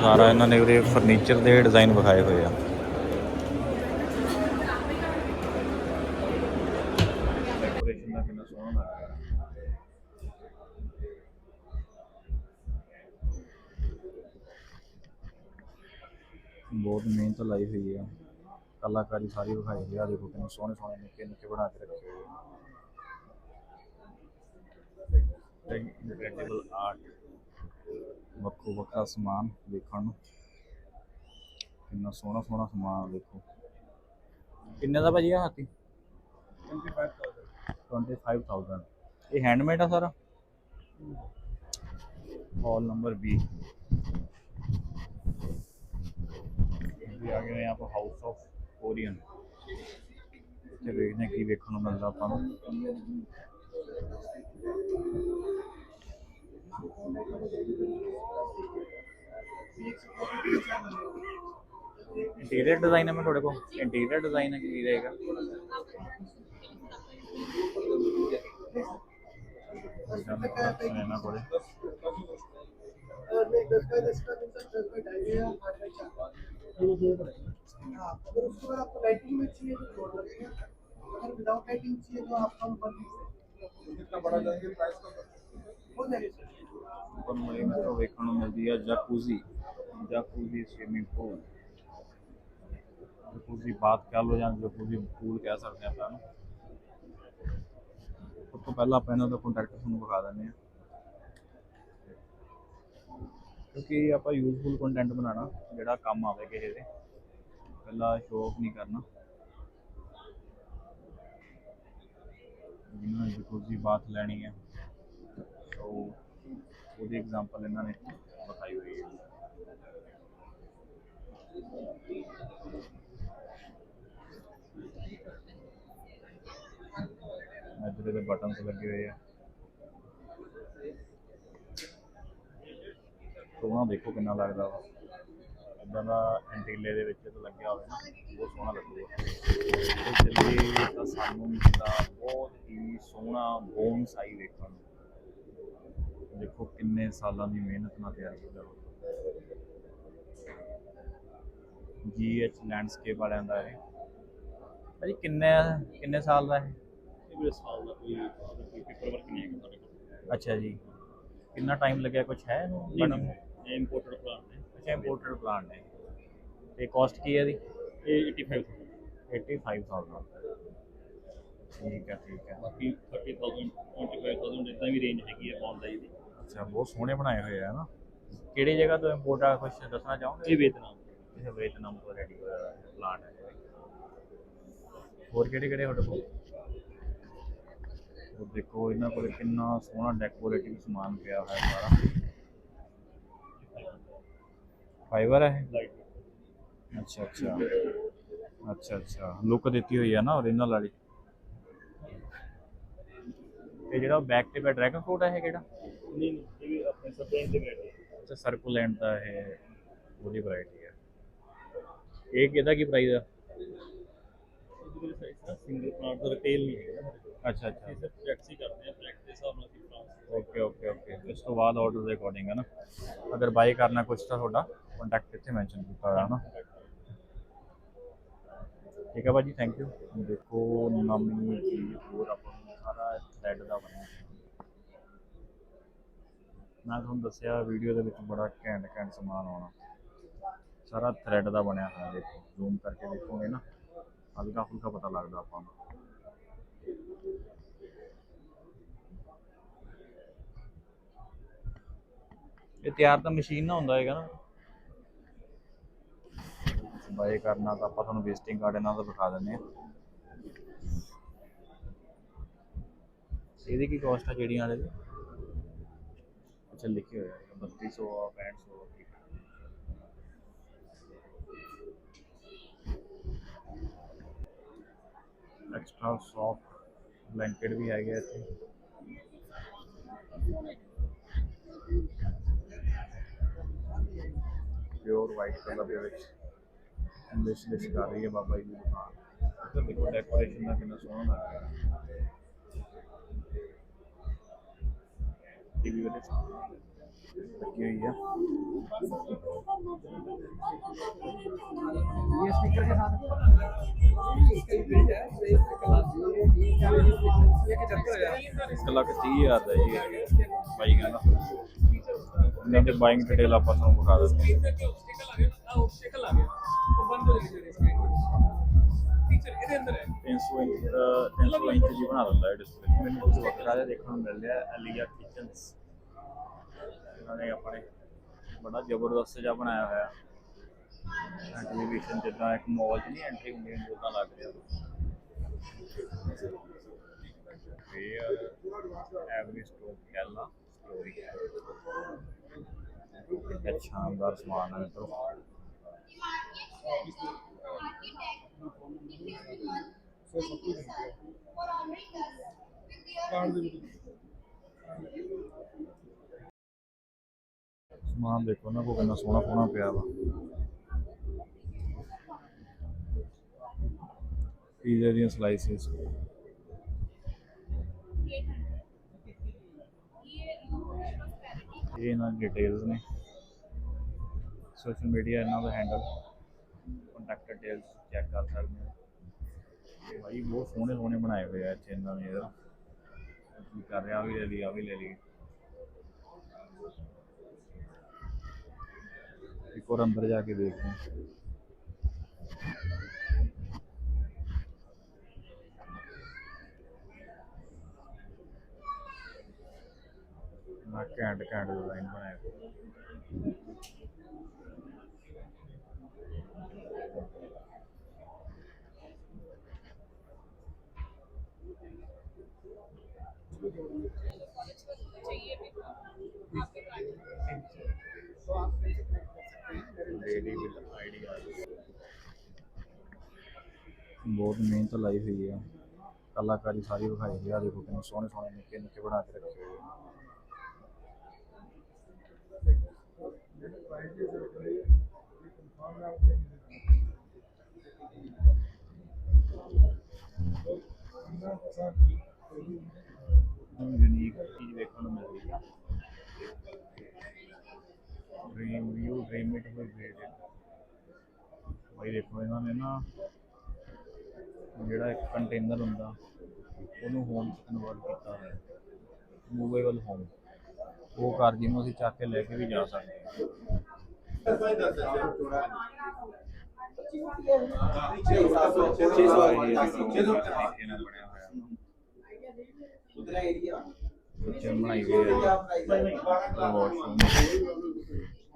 ਸਾਰਾ ਇਹਨਾਂ ਨੇ ਉਰੇ ਫਰਨੀਚਰ ਦੇ ਡਿਜ਼ਾਈਨ ਵਿਖਾਏ ਹੋਏ ਆ। ਬਹੁਤ ਮਿਹਨਤ ਲਾਈ ਹੋਈ ਆ। ਕਲਾਕਾਰੀ ਸਾਰੀ ਵਿਖਾਈ ਹੋਈ ਆ। ਦੇਖੋ ਕਿੰਨੇ ਸੋਹਣੇ ਸੋਹਣੇ ਨਿੱਕੇ ਨਿੱਕੇ ਬਣਾ ਕੇ ਰੱਖੇ ਹੋਏ ਆ। ਇਨਕ੍ਰੈਡੀਬਲ ਆਰਟ ਵੱਖੋ ਵੱਖਰਾ ਸਮਾਨ ਦੇਖਣ ਨੂੰ ਕਿੰਨਾ ਸੋਹਣਾ ਸੋਹਣਾ ਸਮਾਨ ਦੇਖੋ ਕਿੰਨੇ ਦਾ ਭਾਜੀ ਆ ਹਾਥੀ 25000 ਇਹ ਹੈਂਡਮੇਡ ਆ ਸਾਰਾ हॉल नंबर बी ਵੀ ਆ ਗਏ ਆਪਾਂ ਹਾਊਸ ਆਫ ਕੋਰੀਅਨ ਇੱਥੇ ਵੇਖਦੇ ਹਾਂ ਕੀ ਵੇਖਣ ਨੂੰ ਮਿਲਦਾ ਆਪਾਂ ਨੂੰ इंटीरियर डिज़ाइन है मैं थोड़े को इंटीरियर डिज़ाइन है कि रहेगा। अगर उसके बाद आपको लाइटिंग में चाहिए तो अगर विदाउट लाइटिंग चाहिए तो आप कम कर दीजिए। कितना बड़ा जाएँगे प्राइस ਇਹ ਨੂੰ ਮਿਲਦੀ ਹੈ ਜਕੂਜ਼ੀ। ਜਕੂਜ਼ੀ ਸਵਿਮਿੰਗ ਪੂਲ ਜਕੂਜ਼ੀ ਬਾਤ ਕਹ ਲੋ ਜਾਂ ਜਕੂਜ਼ੀ ਪੂਲ ਕਹਿ ਸਕਦੇ ਆਪਾਂ ਇਹਨੂੰ। ਸਭ ਤੋਂ ਪਹਿਲਾਂ ਆਪਾਂ ਇਹਨਾਂ ਦਾ ਕੰਟੈਕਟ ਤੁਹਾਨੂੰ ਵਿਖਾ ਦਿੰਦੇ ਹਾਂ। ਕਿਉਂਕਿ ਆਪਾਂ ਯੂਜ਼ਫੁਲ ਕੰਟੈਂਟ ਬਣਾਉਣਾ, ਜਿਹੜਾ ਕੰਮ ਆਵੇ ਕਿਸੇ ਦੇ। ਪਹਿਲਾਂ ਸ਼ੋਅ ਆਫ ਨਹੀਂ ਕਰਨਾ। ਜਿਹਨਾਂ ਨੇ ਜਕੂਜ਼ੀ ਬਾਤ ਲੈਣੀ ਹੈ ਸੋ ਉਹਦੀ ਐਗਜ਼ਾਮਪਲ ਇਹਨਾਂ ਨੇ ਬਤਾਈ ਹੋਈ ਹੈ। ਇੱਧਰ ਦੇ ਬਟਨਸ ਲੱਗੇ ਹੋਏ ਆ। ਸੋਹਣਾ ਦੇਖੋ ਕਿੰਨਾ ਲੱਗਦਾ ਵਾ। ਇਦਾਂ ਦਾ ਐਂਟੀਲੇ ਦੇ ਵਿੱਚ ਤਾਂ ਲੱਗਿਆ ਹੋਵੇ ਨਾ, ਬਹੁਤ ਸੋਹਣਾ ਲੱਗੂਗਾ ਤੇ ਚੱਲੀ ਤਾਂ ਸਾਨੂੰ ਮਿਲਦਾ ਬਹੁਤ ਹੀ ਸੋਹਣਾ ਬੋਨ ਸਾਈ ਵੇਖਣ ਨੂੰ। ਦੇਖੋ ਕਿੰਨੇ ਸਾਲਾਂ ਦੀ ਮਿਹਨਤ ਨਾਲ ਤਿਆਰ ਕੀਤਾ ਹੋਇਆ। ਜੀਐਚ ਲੈਂਡਸਕੇਪ ਵਾਲਿਆਂ ਦਾ ਇਹ। ਭਾਜੀ ਕਿੰਨੇ ਕਿੰਨੇ ਸਾਲ ਦਾ ਹੈ ਇਹ ਸਾਲ ਦਾ ਕੋਈ ਪੇਪਰ ਵਰਕ ਨਹੀਂ ਹੈਗਾ ਸਾਡੇ ਕੋਲ। ਅੱਛਾ ਜੀ। ਕਿੰਨਾ ਟਾਈਮ ਲੱਗਿਆ ਕੁਝ ਹੈ ਨੂੰ? ਇਹ ਇੰਪੋਰਟਡ ਪਲਾਂਟ ਨੇ। ਅੱਛਾ ਇੰਪੋਰਟਡ ਪਲਾਂਟ ਹੈ ਤੇ ਕਾਸਟ ਕੀ ਹੈ ਇਹਦੀ? ਇਹ 85000 85000 ਠੀਕ ਹੈ ਠੀਕ ਹੈ। ਬਾਕੀ 30000 25000 ਇਦਾਂ ਵੀ ਰੇਂਜ ਹੈਗੀ ਹੈ ਪਾਉਣ ਦਾ। ਇਹਦੀ ਅੱਛਾ ਬਹੁਤ ਸੋਹਣੇ ਬਣਾਏ ਹੋਏ ਆ ਨਾ? ਕਿਹੜੀ ਜਗ੍ਹਾ ਤੋਂ ਇੰਪੋਰਟ ਆ ਕੁਝ ਦੱਸਣਾ ਚਾਹੋਗੇ? ਇਹ ਵੇਤਨਾਮ ਇਹ ਵੀਅਤਨਾਮ ਤੋਂ ਰੈਡੀ ਹੋਇਆ ਪਲਾਂਟ ਹੈ। ਹੋਰ ਕਿਹੜੇ ਕਿਹੜੇ ਤੁਹਾਡੇ ਕੋਲ? ਉਹ ਦੇਖੋ ਇਹਨਾਂ ਕੋਲ ਕਿੰਨਾ ਸੋਹਣਾ ਡੈਕੋਰੇਟਿਵ ਸਮਾਨ ਪਿਆ ਹੋਇਆ ਸਾਰਾ। ਫਾਈਬਰ ਹੈ? ਅੱਛਾ ਅੱਛਾ। ਅੱਛਾ ਅੱਛਾ। ਲੁੱਕ ਦਿੱਤੀ ਹੋਈ ਹੈ ਨਾ ਓਰੀਜਨਲ ਵਾਲੀ। ਤੇ ਜਿਹੜਾ ਬੈਕ ਤੇ ਪਿਆ ਡਰੈਗਨ ਫਰੂਟ ਹੈ ਇਹ ਕਿਹੜਾ? ਨਹੀਂ ਨਹੀਂ ਇਹ ਵੀ ਆਪਣੇ ਸਪਲਾਈਨ ਦੇ ਵੈਰਾਈਟੀ ਅੱਛਾ ਸਰਕੂਲੈਂਟ ਦਾ ਇਹ ਉਹਦੀ ਵੈਰਾਈਟੀ ਹੈ। ਇਹ ਕਿਹਦਾ ਕੀ ਪ੍ਰਾਈਸ ਆ? ਵਿੱਚ ਸਾਈਜ਼ ਸਿੰਗਲ ਪਲਾਂਟ ਦਾ ਰਿਟੇਲ ਨਹੀਂ ਹੈਗਾ। ਅੱਛਾ ਅੱਛਾ। ਇਹ ਸਿਰਫ ਪ੍ਰੋਜੈਕਟਸ ਹੀ ਕਰਦੇ ਆ ਪ੍ਰੋਜੈਕਟ ਦੇ ਹਿਸਾਬ ਨਾਲ ਪ੍ਰਾਈਸ ਓਕੇ ਓਕੇ ਓਕੇ ਇਸ ਤੋਂ ਬਾਅਦ ਆਰਡਰ ਦੇ ਅਕੋਰਡਿੰਗ ਹੈ ਨਾ। ਅਗਰ ਬਾਈ ਕਰਨਾ ਕੁਝ ਤਾਂ ਤੁਹਾਡਾ ਕੰਟੈਕਟ ਇੱਥੇ ਮੈਂਸ਼ਨ ਕੀਤਾ ਹੋਇਆ ਹੈ ਨਾ। ਠੀਕ ਹੈ ਭਾਜੀ ਥੈਂਕ ਯੂ ਦੇਖੋ ਨਵੀਂ ਚੀਜ਼ ਹੋਰ ਆਪਾਂ ਨੂੰ ਸਾਰਾ ਥ੍ਰੈਡ ਦਾ ਬਣਿਆ। ਮੈਂ ਤੁਹਾਨੂੰ ਦੱਸਿਆ ਵੀਡੀਓ ਦੇ ਵਿੱਚ ਬੜਾ ਘੈਂਟ ਘੈਂਟ ਸਮਾਨ ਆਉਣਾ। ਸਾਰਾ ਥ੍ਰੈਡ ਦਾ ਬਣਿਆ ਹੋਇਆ ਦੇਖੋ ਜ਼ੂਮ ਕਰਕੇ ਦੇਖੋਗੇ ਨਾ। ਹਲਕਾ ਫੁਲਕਾ ਪਤਾ ਲੱਗਦਾ ਆਪਾਂ ਨੂੰ। ਇਹ ਤਿਆਰ ਤਾਂ ਮਸ਼ੀਨ ਨਾਲ ਹੁੰਦਾ ਹੈਗਾ ਨਾ। ਬਾਏ ਕਰਨਾ ਤਾਂ ਆਪਾਂ ਤੁਹਾਨੂੰ ਵਿਜ਼ਿਟਿੰਗ ਕਾਰਡ ਇਹਨਾਂ ਦਾ ਦਿਖਾ ਦਿੰਦੇ ਆ ਇਹਦੀ ਕੀ ਕਾਸਟ ਆ ਜਿਹੜੀਆਂ ਵਾਲੇ ਦੀ? ਅੱਛਾ ਲਿਖੇ ਹੋਇਆ ਹੈ 3200 ਆ 6500 ਐਕਸਟਰਾ ਸੌਫਟ ਬਲੈਂਕਟ ਵੀ ਹੈਗੇ ਇੱਥੇ। ਪਿਓਰ ਵਾਈਟ ਕਲਰ ਦੇ ਵਿੱਚ। ਇੰਗਲਿਸ਼ ਲਿਸ਼ ਕਰ ਰਹੀ ਹੈ ਬਾਬਾ ਜੀ ਦੀ ਦੁਕਾਨ। ਇੱਧਰ ਦੇਖੋ ਡੈਕੋਰੇਸ਼ਨ ਦਾ ਕਿੰਨਾ ਸੋਹਣਾ ਲੱਗ ਰਿਹਾ टीवी वाले लगी हुई है। ये स्पीकर के साथ। इसका हज़ार है ये। बाइक है ना। नहीं तो बाइक डिटेल आप बता देते हैं। ਫੀਚਰ ਇਹਦੇ ਅੰਦਰ ਹੈ? 300 ਇੰਚ 300 ਇੰਚ ਦੀ ਬਣਾ ਦਿੰਦਾ ਹੈ ਡਿਸਪਲੇ ਮੈਨੂੰ ਕੁਝ ਵੱਖਰਾ ਜਿਹਾ ਦੇਖਣ ਨੂੰ ਮਿਲ ਰਿਹਾ ਅਲੀਆ ਕਿਚਨਸ ਇਹਨਾਂ ਨੇ ਆਪਣੇ ਬੜਾ ਜ਼ਬਰਦਸਤ ਜਿਹਾ ਬਣਾਇਆ ਹੋਇਆ। ਐਂਟੀਵੇਸ਼ਨ ਜਿੱਦਾਂ ਇੱਕ ਮਾਲ ਨਹੀਂ ਐਂਟਰੀ ਹੁੰਦੀ ਹੈ ਉਦਾਂ ਲੱਗ ਰਿਹਾ। ਇਹ ਐਵਰੀ ਸਟੋਰ ਕਹਿਲਾ ਸਟੋਰੀ ਹੈ। ਸ਼ਾਨਦਾਰ ਸਮਾਨ ਹੈ ਮਿੱਤਰੋ ਸਮਾਨ ਦੇਖੋ ਨਾ ਕੋ ਕਿੰਨਾ ਸੋਹਣਾ ਸੋਹਣਾ ਪਿਆ ਵਾ। ਪੀਜ਼ੇ ਦੀਆਂ ਸਲਾਈਸਿਸ ਇਹ ਇਹਨਾਂ ਦੀ ਡਿਟੇਲਸ ਨੇ। ਸੋਸ਼ਲ ਮੀਡੀਆ ਇਹਨਾਂ ਦਾ ਹੈਂਡਲ ਕੰਟੈਕਟ ਡਿਟੇਲਸ ਚੈੱਕ ਕਰ ਸਕਦੇ ਹੋ। ਭਾਈ, ਬਹੁਤ ਸੋਹਣੇ ਸੋਹਣੇ ਬਣਾਏ ਹੋਏ ਆ ਇੱਥੇ ਇਹਨਾਂ ਨੇ ਇਹਦਾ। ਕੀ ਕਰ ਰਿਹਾ ਵੀ ਲੈ ਲਈ ਆ ਵੀ ਲੈ ਲਈ ਇੱਕ ਹੋਰ ਅੰਦਰ ਜਾ ਕੇ ਦੇਖਦੇ ਹਾਂ। ਨਾ ਘੈਂਟ ਘੈਂਟ ਡਿਜ਼ਾਈਨ ਬਣਾਏ ਹੋਏ ਲੇਡੀ ਵਿਦ ਆਈਡੀਆ ਬਹੁਤ ਮਿਹਨਤ ਲਾਈ ਹੋਈ ਆ। ਕਲਾਕਾਰੀ ਸਾਰੀ ਵਿਖਾਈ ਹੋਈ ਆ। ਦੇਖੋ ਕਿੰਨੇ ਸੋਹਣੇ ਸੋਹਣੇ ਨਿੱਕੇ ਨਿੱਕੇ ਬਣਾ ਕੇ ਰੱਖੇ ਹੋਏ ਆ। ਯੂਨੀਕ ਚੀਜ਼ ਦੇਖਣ ਨੂੰ ਮਿਲਦੀ ਆ। ਡ੍ਰੀਮ ਵਿਊ ਡ੍ਰੀਮ ਇਟ ਹੋਈ ਗ੍ਰੇਟ ਭਾਈ ਦੇਖੋ ਇਹਨਾਂ ਨੇ ਨਾ ਜਿਹੜਾ ਇੱਕ ਕੰਟੇਨਰ ਹੁੰਦਾ ਉਹਨੂੰ ਹੋਮ ਚ ਕਨਵਰਟ ਕੀਤਾ ਹੋਇਆ। ਮੂਵੇਬਲ ਹੋਮ ਉਹ ਘਰ ਜਿਹਨੂੰ ਅਸੀਂ ਚੱਕ ਕੇ ਲੈ ਕੇ ਵੀ ਜਾ ਸਕਦੇ ਹਾਂ। ਕਿਚਨ ਬਣਾਈ ਹੋਈ ਹੈ। ਵਾਸ਼ਰੂਮ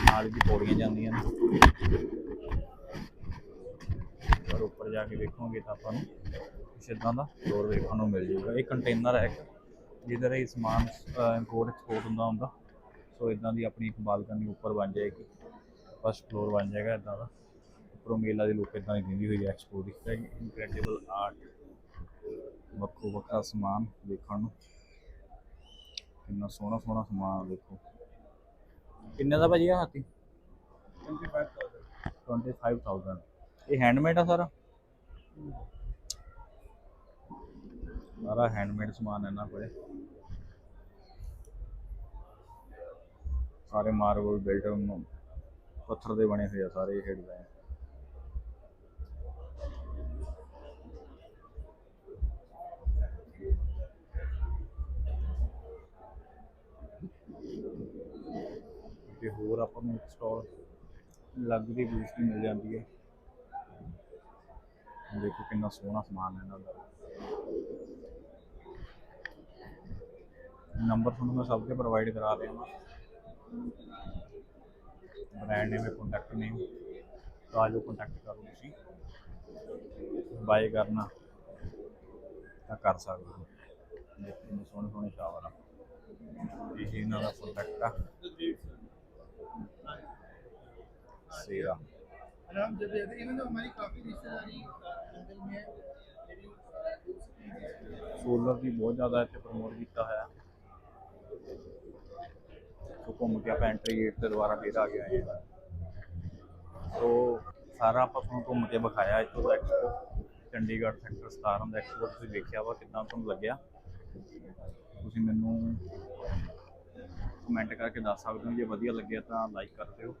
ਨਾਲ ਦੀ ਪੌੜੀਆਂ ਜਾਂਦੀਆਂ ਨੇ। ਪਰ ਉੱਪਰ ਜਾ ਕੇ ਵੇਖੋਗੇ ਤਾਂ ਆਪਾਂ ਨੂੰ ਕੁਛ ਏਦਾਂ ਦਾ ਫਲੋਰ ਵੇਖਣ ਨੂੰ ਮਿਲ ਜਾਊਗਾ। ਇਹ ਕੰਟੇਨਰ ਹੈ ਇੱਕ, ਜਿਹਦੇ ਰਾਹੀਂ ਸਮਾਨ ਇੰਪੋਰਟ ਐਕਸਪੋਰਟ ਹੁੰਦਾ ਹੁੰਦਾ। ਸੋ ਇਦਾਂ ਦੀ ਆਪਣੀ ਇੱਕ ਬਾਲਕਨੀ ਉੱਪਰ ਬਣ ਜਾਏਗੀ। ਫਸਟ ਫਲੋਰ ਬਣ ਜਾਏਗਾ ਇਦਾਂ ਦਾ। ਉੱਪਰੋਂ ਮੇਲਾ ਦੀ ਲੁੱਕ ਇਦਾਂ ਦੀ ਦਿੰਦੀ ਹੋਈ ਹੈ ਐਕਸਪੋ ਦੀ। ਇਨਕ੍ਰੈਡੀਬਲ ਆਰਟ ਵੱਖੋ ਵੱਖਰਾ ਸਮਾਨ ਦੇਖਣ ਨੂੰ। ਕਿੰਨਾ ਸੋਹਣਾ ਸੋਹਣਾ ਸਮਾਨ ਦੇਖੋ ਕਿੰਨੇ ਦਾ ਭਾਜੀ ਆ ਹਾਥੀ? 25000 ਇਹ ਹੈਂਡਮੇਡ ਆ ਸਾਰਾ? ਸਾਰਾ ਹੈਂਡਮੇਡ ਸਮਾਨ ਹੈ ਇਹਨਾਂ ਕੋਲੇ। ਸਾਰੇ ਮਾਰਬਲ ਬਿਲਟ ਪੱਥਰ ਦੇ ਬਣੇ ਹੋਏ ਆ ਸਾਰੇ ਇਹ ਡਿਜ਼ਾਈਨ ਤੇ ਹੋਰ ਆਪਾਂ ਨੂੰ ਸਟਾਲ ਲਗਜ਼ਰੀ ਬੂਸ ਵੀ ਮਿਲ ਜਾਂਦੀ ਹੈ। ਦੇਖੋ ਕਿੰਨਾ ਸੋਹਣਾ ਸਮਾਨ ਹੈ ਇਹਨਾਂ ਦਾ। ਨੰਬਰ ਤੁਹਾਨੂੰ ਮੈਂ ਸਭ ਦੇ ਪ੍ਰੋਵਾਈਡ ਕਰਾ ਰਿਹਾ ਹਾਂ ਬ੍ਰਾਂਡ ਨੇਮ ਹੈ ਕੰਟੈਕਟ ਨੇਮ ਤਾਂ ਜੋ ਕੰਟੈਕਟ ਕਰੋ ਤੁਸੀਂ। ਬਾਏ ਕਰਨਾ, ਤਾਂ ਕਰ ਸਕਦੇ ਹੋ। ਦੇਖੋ ਕਿੰਨੇ ਸੋਹਣੇ ਸੋਹਣੇ ਸ਼ਾਵਰ ਆ। ਇਹ ਇਹਨਾਂ ਦਾ ਕੰਟੈਕਟ ਆ। ਸੀਗਾ आराम से रहते इवन तो हमारी काफी रिश्तेदारी जंगल में है मेरी ਸੋਲਰ ਦੀ ਬਹੁਤ ਜ਼ਿਆਦਾ ਇੱਥੇ ਪ੍ਰਮੋਟ ਕੀਤਾ ਹੋਇਆ ਸੋ ਘੁੰਮ ਕੇ ਆਪਾਂ ਐਂਟਰੀ ਗੇਟ ਤੇ ਦੁਬਾਰਾ ਫੇਰ ਆ ਗਏ ਹਾਂ ਸੋ ਸਾਰਾ ਆਪਾਂ ਤੁਹਾਨੂੰ ਘੁੰਮ ਕੇ ਵਿਖਾਇਆ ਇੱਥੋਂ ਦਾ ਐਕਸਪੋ ਚੰਡੀਗੜ੍ਹ ਸੈਕਟਰ 17 ਦਾ ਐਕਸਪੋ ਤੁਸੀਂ ਵੇਖਿਆ ਵਾ ਕਿੱਦਾਂ ਤੁਹਾਨੂੰ ਲੱਗਿਆ ਤੁਸੀਂ ਮੈਨੂੰ ਕਮੈਂਟ ਕਰਕੇ ਦੱਸ ਸਕਦੇ ਹੋ। ਜੇ ਵਧੀਆ ਲੱਗਿਆ ਤਾਂ ਲਾਈਕ ਕਰ ਦਿਓ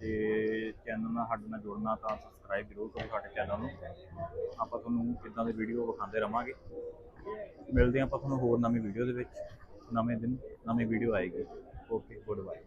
ਤੇ ਚੈਨਲ ਨਾਲ ਸਾਡੇ ਨਾਲ ਜੁੜਨਾ ਤਾਂ ਸਬਸਕ੍ਰਾਈਬ ਜ਼ਰੂਰ ਕਰੋ ਸਾਡੇ ਚੈਨਲ ਨੂੰ। ਆਪਾਂ ਤੁਹਾਨੂੰ ਕਿੱਦਾਂ ਦੇ ਵੀਡੀਓ ਵਿਖਾਉਂਦੇ ਰਵਾਂਗੇ। ਮਿਲਦੇ ਹਾਂ ਆਪਾਂ ਤੁਹਾਨੂੰ ਹੋਰ ਨਵੀਂ ਵੀਡੀਓ ਦੇ ਵਿੱਚ। ਨਵੇਂ ਦਿਨ, ਨਵੀਂ ਵੀਡੀਓ ਆਏਗੀ। Okay good bye